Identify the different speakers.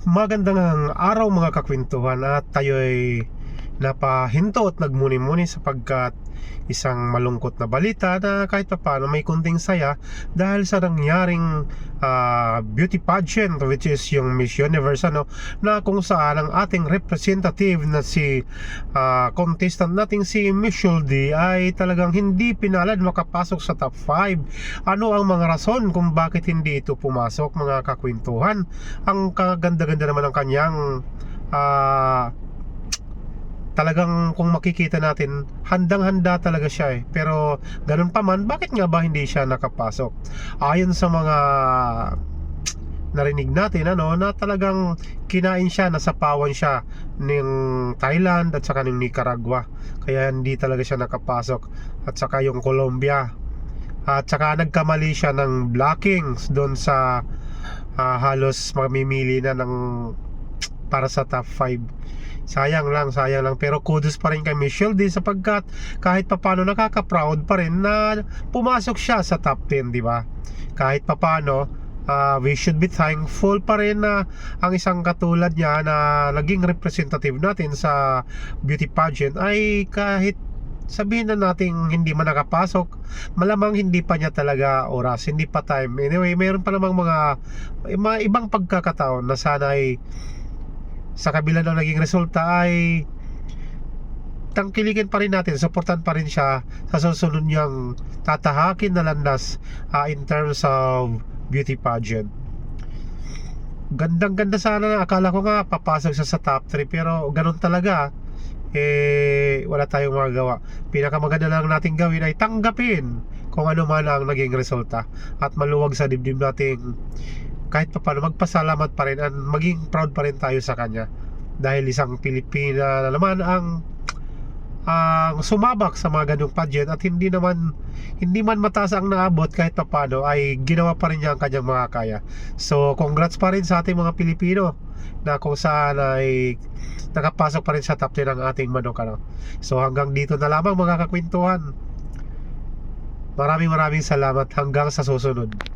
Speaker 1: Magandang araw mga kakwentuhan at tayo'y napahinto at nagmuni-muni sapagkat isang malungkot na balita na kahit pa paano may kunting saya dahil sa nangyaring ah, beauty pageant which is yung Miss Universe ano na kung saan ang ating representative na si ah, contestant nating si Miss Shuldy ay talagang hindi pinalad makapasok sa top 5 ano ang mga rason kung bakit hindi ito pumasok mga kakwentuhan? Ang kaganda-ganda naman ng kanyang ah, talagang kung makikita natin handang-handa talaga siya eh. Pero ganun pa man bakit nga ba hindi siya nakapasok? Ayon sa mga narinig natin ano na talagang kinain siya nasapawan siya ng Thailand at saka ng Nicaragua. Kaya hindi talaga siya nakapasok. At saka yung Colombia. At saka nagkamali siya ng blockings doon sa ah, halos mamimili na ng para sa top 5 sayang lang sayang lang. Pero kudos pa rin kay Michelle din sapagkat kahit papano nakaka-proud pa rin na pumasok siya sa top 10 di ba? Kahit papano ah, we should be thankful pa rin na ang isang katulad niya na naging representative natin sa beauty pageant ay kahit sabihin na nating hindi man nakapasok malamang hindi pa niya talaga oras hindi pa time. Anyway mayroon pa namang mga, mga ibang pagkakataon na sana ay sa kabila ng naging resulta ay tangkilikin pa rin natin, supportan pa rin siya sa susunod niyang tatahakin na landas ah, in terms of beauty pageant. Gandang ganda sana, akala ko nga papasok siya sa top 3 pero ganun talaga eh wala tayong magagawa. Pinakamaganda lang natin gawin ay tanggapin kung ano man ang naging resulta at maluwag sa dibdib nating kahit pa paano magpasalamat pa rin at maging proud pa rin tayo sa kanya. Dahil isang Pilipina na naman ang ang sumabak sa mga ganung pageant at hindi naman hindi man mataas ang naabot kahit pa paano ay ginawa pa rin niya ang kanyang mga kaya. So congrats pa rin sa ating mga Pilipino na kung saan ay nakapasok pa rin sa top 10 ang ating manok ano. so hanggang dito na lamang mga kakwentuhan. Maraming maraming salamat. Hanggang sa susunod